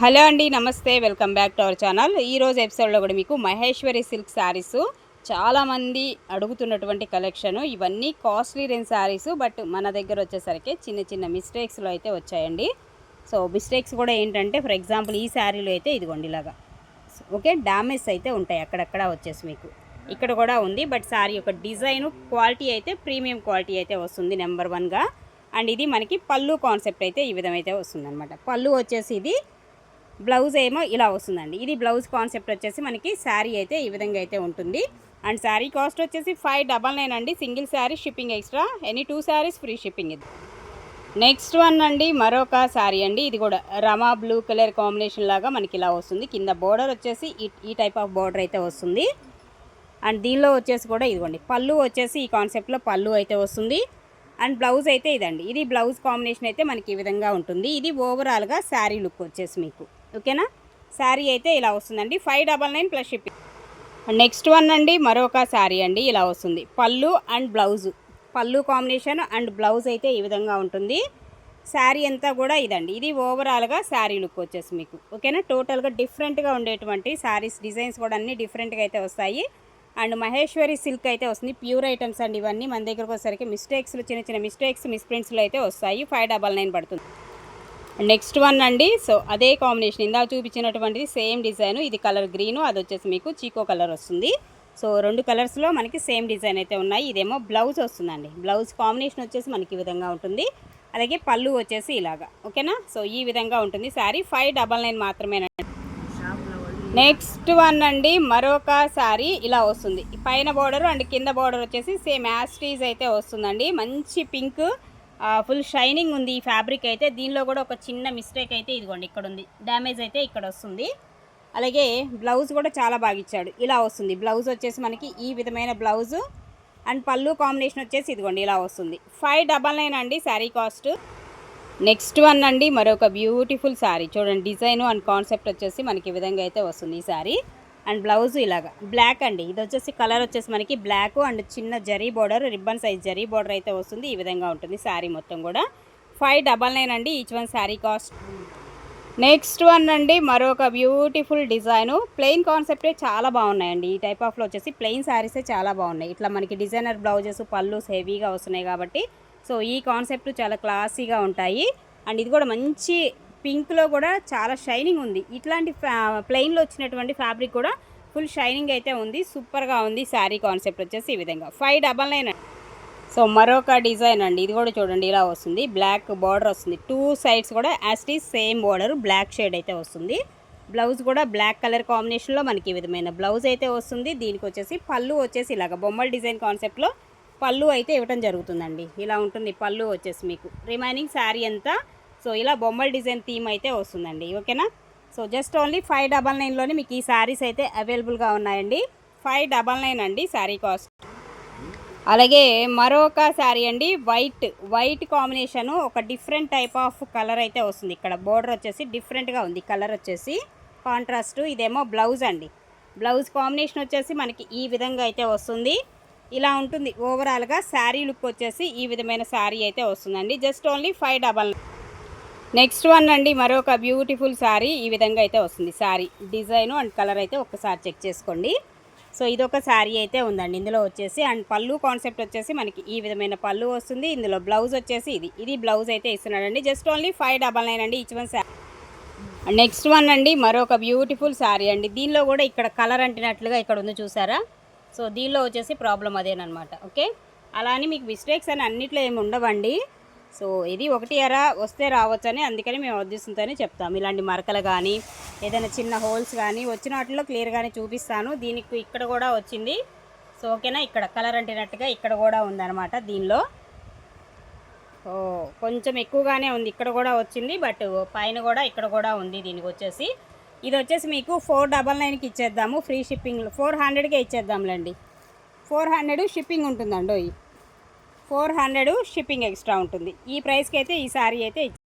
Hello అండి నమస్తే welcome back to our channel. ఈరోజు ఎపిసోడ్లో కూడా మీకు మహేశ్వరి సిల్క్ శారీస్ చాలామంది అడుగుతున్నటువంటి కలెక్షన్ ఇవన్నీ కాస్ట్లీ రేంజ్ శారీస్ బట్ మన దగ్గర వచ్చేసరికి చిన్న చిన్న మిస్టేక్స్లో అయితే వచ్చాయండి. సో మిస్టేక్స్ కూడా ఏంటంటే ఫర్ ఎగ్జాంపుల్ ఈ శారీలో అయితే ఇదిగోండి ఇలాగా. ఓకే డ్యామేజ్ అయితే ఉంటాయి అక్కడక్కడ వచ్చేసి మీకు. ఇక్కడ కూడా ఉంది బట్ శారీ యొక్క డిజైన్ క్వాలిటీ అయితే ప్రీమియం క్వాలిటీ అయితే వస్తుంది నెంబర్ వన్గా అండ్ ఇది మనకి పళ్ళు కాన్సెప్ట్ అయితే ఈ విధమైతే వస్తుంది అనమాట పళ్ళు వచ్చేసి ఇది బ్లౌజ్ ఏమో ఇలా వస్తుందండి. ఇది బ్లౌజ్ కాన్సెప్ట్ వచ్చేసి మనకి శారీ అయితే ఈ విధంగా అయితే ఉంటుంది. అండ్ శారీ కాస్ట్ వచ్చేసి ఫైవ్ డబల్ నైన్ అండి. Single sari shipping extra. Any two saris free shipping ఇది. నెక్స్ట్ వన్ అండి మరొక శారీ అండి. ఇది కూడా రమా బ్లూ కలర్ కాంబినేషన్ లాగా మనకి ఇలా వస్తుంది. కింద బోర్డర్ వచ్చేసి ఈ ఈ టైప్ ఆఫ్ బోర్డర్ అయితే వస్తుంది. అండ్ దీనిలో వచ్చేసి కూడా ఇదిగోండి పళ్ళు వచ్చేసి ఈ కాన్సెప్ట్లో పళ్ళు అయితే వస్తుంది. అండ్ బ్లౌజ్ అయితే ఇదండి. ఇది బ్లౌజ్ కాంబినేషన్ అయితే మనకి ఈ విధంగా ఉంటుంది. ఇది ఓవరాల్గా శారీ లుక్ వచ్చేసి మీకు. ఓకేనా? శారీ అయితే ఇలా వస్తుందండి. Five double nine plus shipping. Next one అండి మరొక శారీ అండి ఇలా వస్తుంది. Pallu and blouse. Pallu combination and blouse అయితే ఈ విధంగా ఉంటుంది. శారీ అంతా కూడా ఇదండి. ఇది ఓవరాల్గా శారీ లుక్ వచ్చేసి మీకు. ఓకేనా? టోటల్గా డిఫరెంట్గా ఉండేటువంటి శారీస్ డిజైన్స్ కూడా అన్నీ డిఫరెంట్గా అయితే వస్తాయి. అండ్ మహేశ్వరి సిల్క్ అయితే వస్తుంది. ప్యూర్ ఐటమ్స్ అండి ఇవన్నీ. మన దగ్గరకు వచ్చేసరికి మిస్టేక్స్లు చిన్న చిన్న మిస్టేక్స్ మిస్ప్రింట్స్లో అయితే వస్తాయి. ఫైవ్ డబల్ నైన్ పడుతుంది. నెక్స్ట్ వన్ అండి. సో అదే కాంబినేషన్ ఇందాక చూపించినటువంటిది సేమ్ డిజైన్. ఇది కలర్ గ్రీను అది వచ్చేసి మీకు చీకో కలర్ వస్తుంది. సో రెండు కలర్స్లో మనకి సేమ్ డిజైన్ అయితే ఉన్నాయి. ఇదేమో బ్లౌజ్ వస్తుందండి. బ్లౌజ్ కాంబినేషన్ వచ్చేసి మనకి ఈ విధంగా ఉంటుంది. అలాగే పళ్ళు వచ్చేసి ఇలాగా. ఓకేనా? సో ఈ విధంగా ఉంటుంది శారీ. ఫైవ్ డబల్ నైన్ మాత్రమేనండి. నెక్స్ట్ వన్ అండి. మరొక శారీ ఇలా వస్తుంది. పైన బార్డర్ అండ్ కింద బార్డర్ వచ్చేసి సేమ్ యాస్టీజ్ అయితే వస్తుందండి. మంచి పింక్ ఫుల్ షైనింగ్ ఉంది ఈ ఫ్యాబ్రిక్ అయితే. దీనిలో కూడా ఒక చిన్న మిస్టేక్ అయితే ఇదిగోండి ఇక్కడ ఉంది డ్యామేజ్ అయితే ఇక్కడ వస్తుంది. అలాగే బ్లౌజ్ కూడా చాలా బాగా ఇచ్చాడు. ఇలా వస్తుంది. బ్లౌజ్ వచ్చేసి మనకి ఈ విధమైన బ్లౌజు అండ్ పళ్ళు కాంబినేషన్ వచ్చేసి ఇదిగోండి ఇలా వస్తుంది. ఫైవ్ డబల్ నైన్ అండి శారీ కాస్ట్ నెక్స్ట్ వన్ అండి మరొక బ్యూటిఫుల్ శారీ చూడండి డిజైన్ అండ్ కాన్సెప్ట్ వచ్చేసి మనకి ఈ విధంగా అయితే వస్తుంది ఈ శారీ అండ్ బ్లౌజ్ ఇలాగా. బ్లాక్ అండి. ఇది వచ్చేసి కలర్ వచ్చేసి మనకి బ్లాక్ అండ్ చిన్న zari border ribbon size zari border అయితే వస్తుంది. ఈ విధంగా ఉంటుంది శారీ మొత్తం కూడా. ఫైవ్ డబల్ నైన్ అండి each one sari cost. Next one అండి మరొక బ్యూటిఫుల్ డిజైను. ప్లెయిన్ కాన్సెప్టే చాలా బాగున్నాయండి. ఈ టైప్ ఆఫ్లో వచ్చేసి ప్లెయిన్ శారీసే చాలా బాగున్నాయి. ఇట్లా మనకి డిజైనర్ బ్లౌజెస్ పళ్ళు హెవీగా వస్తున్నాయి కాబట్టి సో ఈ కాన్సెప్ట్ చాలా క్లాసీగా ఉంటాయి. అండ్ ఇది కూడా మంచి పింక్లో కూడా చాలా షైనింగ్ ఉంది. ఇట్లాంటి ప్లెయిన్లో వచ్చినటువంటి ఫ్యాబ్రిక్ కూడా ఫుల్ షైనింగ్ అయితే ఉంది. సూపర్గా ఉంది శారీ కాన్సెప్ట్ వచ్చేసి ఈ విధంగా. ఫైవ్ డబల్ నైన్ సో మరొక డిజైన్ అండి. ఇది కూడా చూడండి ఇలా వస్తుంది. బ్లాక్ బార్డర్ వస్తుంది. టూ సైడ్స్ కూడా as it same border black shade అయితే వస్తుంది. బ్లౌజ్ కూడా బ్లాక్ కలర్ కాంబినేషన్లో మనకి ఈ విధమైన బ్లౌజ్ అయితే వస్తుంది. దీనికి వచ్చేసి పళ్ళు వచ్చేసి ఇలాగ బొమ్మల డిజైన్ కాన్సెప్ట్లో పళ్ళు అయితే ఇవ్వటం జరుగుతుందండి. ఇలా ఉంటుంది పళ్ళు వచ్చేసి మీకు. రిమైనింగ్ శారీ అంతా సో ఇలా బొమ్మల డిజైన్ థీమ్ అయితే వస్తుందండి ఓకేనా? So just only five double నైన్లోనే మీకు ఈ శారీస్ అయితే అవైలబుల్గా ఉన్నాయండి. ఫైవ్ డబల్ నైన్ అండి శారీ కాస్ట్. అలాగే మరొక శారీ అండి వైట్ వైట్ కాంబినేషను ఒక డిఫరెంట్ టైప్ ఆఫ్ కలర్ అయితే వస్తుంది. ఇక్కడ బోర్డర్ వచ్చేసి డిఫరెంట్గా ఉంది కలర్ వచ్చేసి కాంట్రాస్ట్. ఇదేమో బ్లౌజ్ అండి. బ్లౌజ్ కాంబినేషన్ వచ్చేసి మనకి ఈ విధంగా అయితే వస్తుంది. ఇలా ఉంటుంది. ఓవరాల్గా శారీ లుక్ వచ్చేసి ఈ విధమైన శారీ అయితే వస్తుందండి. Just only five double next one అండి మరొక బ్యూటిఫుల్ శారీ ఈ విధంగా అయితే వస్తుంది. శారీ డిజైన్ అండ్ కలర్ అయితే ఒక్కసారి చెక్ చేసుకోండి. సో ఇదొక శారీ అయితే ఉందండి. ఇందులో వచ్చేసి అండ్ పళ్ళు కాన్సెప్ట్ వచ్చేసి మనకి ఈ విధమైన పళ్ళు వస్తుంది. ఇందులో బ్లౌజ్ వచ్చేసి ఇది. ఇది బ్లౌజ్ అయితే ఇస్తున్నాడండి. Just only five double nine అండి. Each one sari next one అండి మరొక బ్యూటిఫుల్ శారీ అండి. దీనిలో కూడా ఇక్కడ కలర్ అంటినట్లుగా ఇక్కడ ఉంది చూసారా? సో దీనిలో వచ్చేసి ప్రాబ్లం అదేనమాట ఓకే అలా అని మీకు మిస్టేక్స్ అని అన్నిట్లో ఏమి ఉండవండి. సో ఇది ఒకటి ఎరా వస్తే రావచ్చని అందుకని మేము ఉద్దేశంతోనే చెప్తాం. ఇలాంటి మరకలు కానీ ఏదైనా చిన్న హోల్స్ కానీ వచ్చిన వాటిలో క్లియర్గానే చూపిస్తాను. దీనికి ఇక్కడ కూడా వచ్చింది. సో ఓకేనా? ఇక్కడ కలర్ అంటినట్టుగా ఇక్కడ కూడా ఉందన్నమాట దీనిలో. ఓ కొంచెం ఎక్కువగానే ఉంది. ఇక్కడ కూడా వచ్చింది. బట్ పైన కూడా ఇక్కడ కూడా ఉంది దీనికి వచ్చేసి. ఇది వచ్చేసి మీకు ఫోర్ డబల్ నైన్కి ఇచ్చేద్దాము. ఫ్రీ షిప్పింగ్ ఫోర్ హండ్రెడ్కే ఇచ్చేద్దాంలేండి. ఫోర్ హండ్రెడ్ షిప్పింగ్ ఉంటుందండి ఫోర్ హండ్రెడ్ షిప్పింగ్ ఎక్స్ట్రా ఉంటుంది. ఈ ప్రైస్కి అయితే ఈ సారీ అయితే